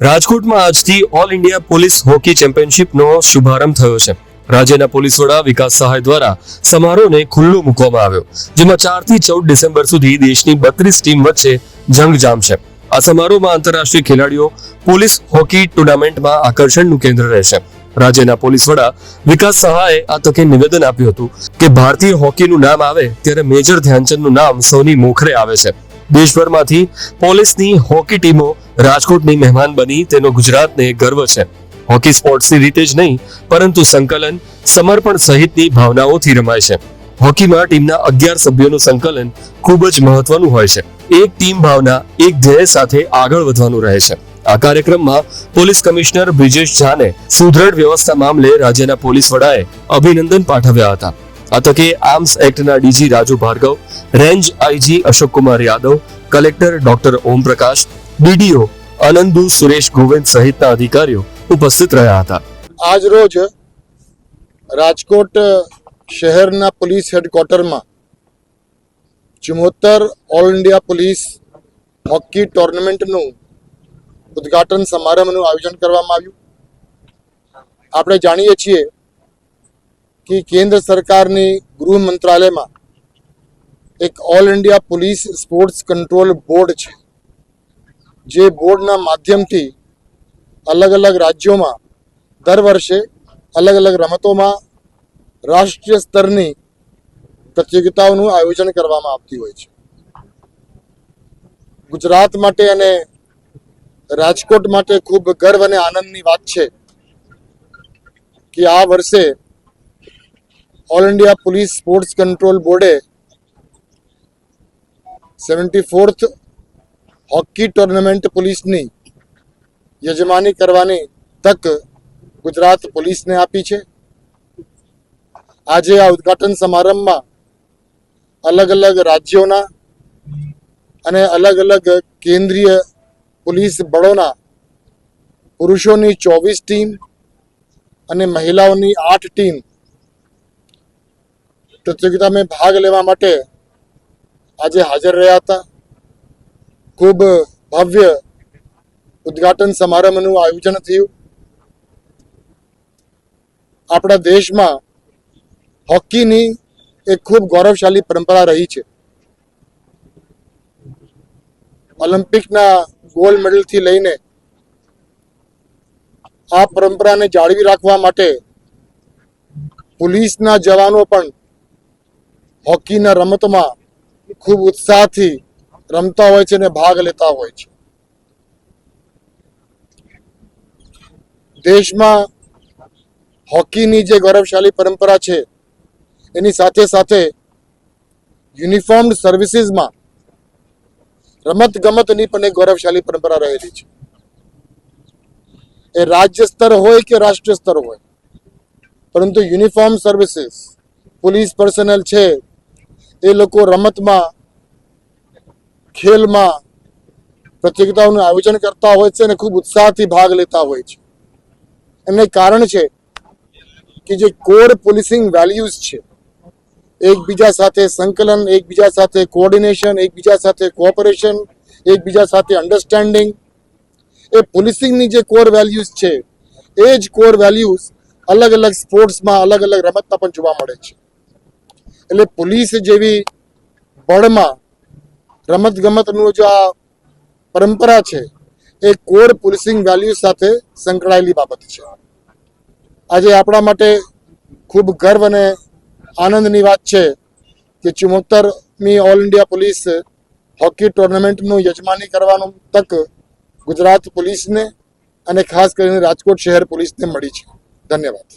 રાજકોટમાં આજથી all India police hockey ચેમ્પિયનશિપનો શુભારંભ થયો છે. રાજ્યના પોલીસ વડા વિકાસ સહાય દ્વારા સમારોહને ખુલ્લો મૂકવામાં આવ્યો, જેમાં ચારથી ચૌદ ડિસેમ્બર સુધી દેશની બત્રીસ ટીમ વચ્ચે જંગ જામશે આ સમારોહમાં આંતરરાષ્ટ્રીય ખેલાડીઓ પોલીસ હોકી ટુર્નામેન્ટમાં આકર્ષણનું કેન્દ્ર રહેશે. રાજ્યના પોલીસ વડા વિકાસ સહાયે આ તકે નિવેદન આપ્યું હતું કે ભારતીય હોકીનું નામ આવે ત્યારે મેજર ધ્યાનચંદનું નામ સૌની મોખરે આવે છે. દેશભરમાંથી પોલીસની હોકી ટીમો રાજકોટની મહેમાન બની તેનો ગુજરાતને ગર્વ છે. હોકી સ્પોર્ટ્સની રીતે જ નહીં, પરંતુ સંકલન, સમર્પણ સહિતની ભાવનાઓથી રમાય છે. હોકીમાં ટીમના અગિયાર સભ્યોનું સંકલન ખૂબ જ મહત્વનું હોય છે. એક ટીમ ભાવના, એક ધ્યેય સાથે આગળ વધવાનું રહે છે. આ કાર્યક્રમમાં પોલીસ કમિશનર બ્રિજેશ ઝાને સુદ્રઢ વ્યવસ્થા મામલે રાજ્યના પોલીસ વડાએ અભિનંદન પાઠવ્યા હતા. આ તકે arms એક્ટના DG Raju Bhargav, range IG Ashok Kumar Yadav, collector doctor Om Prakash DDO Anandu, Suresh Govind સહિતના અધિકારીઓ ઉપસ્થિત રહ્યા હતા. આજ રોજ રાજકોટ શહેરના પોલીસ હેડક્વાર્ટરમાં ચુમ્મોતેર ઓલ ઇન્ડિયા પોલીસ હોકી ટુર્નામેન્ટનું ઉદ્ઘાટન સમારંભનું આયોજન કરવામાં આવ્યું. આપણે જાણીએ છીએ કે કેન્દ્ર સરકારની ગૃહ મંત્રાલયમાં એક all India police sports control board છે. જે બોર્ડના માધ્યમથી અલગ અલગ રાજ્યોમાં દર વર્ષે અલગ અલગ રમતોમાં રાષ્ટ્રીય સ્તરની પ્રતિયોગિતાઓનું આયોજન કરવામાં આવતી હોય છે. ગુજરાત માટે અને રાજકોટ માટે ખૂબ ગર્વ અને આનંદની વાત છે કે આ વર્ષે all India police sports control બોર્ડે સેવન્ટી ફોર્થ હોકી ટુર્નામેન્ટ પોલીસની યજમાની કરવાની તક ગુજરાત પોલીસને આપી છે. આજે આ ઉદ્ઘાટન સમારંભમાં અલગ અલગ રાજ્યોના અને અલગ અલગ કેન્દ્રીય પોલીસ બળોના પુરુષોની ચોવીસ ટીમ અને મહિલાઓની આઠ ટીમ પ્રતિયોગિતામાં ભાગ લેવા માટે આજે હાજર રહ્યા હતા. ખૂબ ભવ્ય ઉદ્ઘાટન સમારંભનું આયોજન થયું. આપણા દેશમાં હોકીની એક ખૂબ ગૌરવશાળી પરંપરા રહી છે. ઓલિમ્પિકના ગોલ્ડ મેડલથી લઈને આ પરંપરાને જાળવી રાખવા માટે પોલીસના જવાનો પણ હોકીના રમતમાં ખૂબ ઉત્સાહથી રમતા હોય છે અને ભાગ લેતા હોય છે. દેશમાં હોકીની જે ગૌરવશાળી પરંપરા છે, એની સાથે સાથે યુનિફોર્મ સર્વિસીસમાં રમત ગમતની પણ એક ગૌરવશાળી પરંપરા રહેલી છે. એ રાજ્ય સ્તર હોય કે રાષ્ટ્રીય સ્તર હોય, પરંતુ યુનિફોર્મ સર્વિસીસ, પોલીસ પર્સનલ છે, એ લોકો રમતમાં ખેલમાં પ્રતિયોગિતાઓનું આયોજન કરતા હોય છે અને ખૂબ ઉત્સાહથી ભાગ લેતા હોય છે. એમને કારણ છે કે જે કોર પોલીસિંગ વેલ્યુઝ છે, એકબીજા સાથે સંકલન, એકબીજા સાથે કોઓર્ડિનેશન એકબીજા સાથે કોઓપરેશન એકબીજા સાથે અન્ડરસ્ટેન્ડિંગ એ પોલીસિંગની જે કોર વેલ્યુઝ છે, એ જ કોર વેલ્યુઝ અલગ અલગ સ્પોર્ટ્સમાં અલગ અલગ રમતમાં પણ જોવા મળે છે. એટલે પોલીસ જેવી બળમાં રમત ગમતનું જે આ પરંપરા છે, એ કોર પોલીસિંગ વેલ્યુ સાથે સંકળાયેલી બાબત છે. આજે આપણા માટે ખૂબ ગર્વ અને આનંદની વાત છે કે ચુમ્મોતરમી ઓલ ઇન્ડિયા પોલીસ હોકી ટુર્નામેન્ટનું યજમાની કરવાનું તક ગુજરાત પોલીસને અને ખાસ કરીને રાજકોટ શહેર પોલીસને મળી છે. ધન્યવાદ.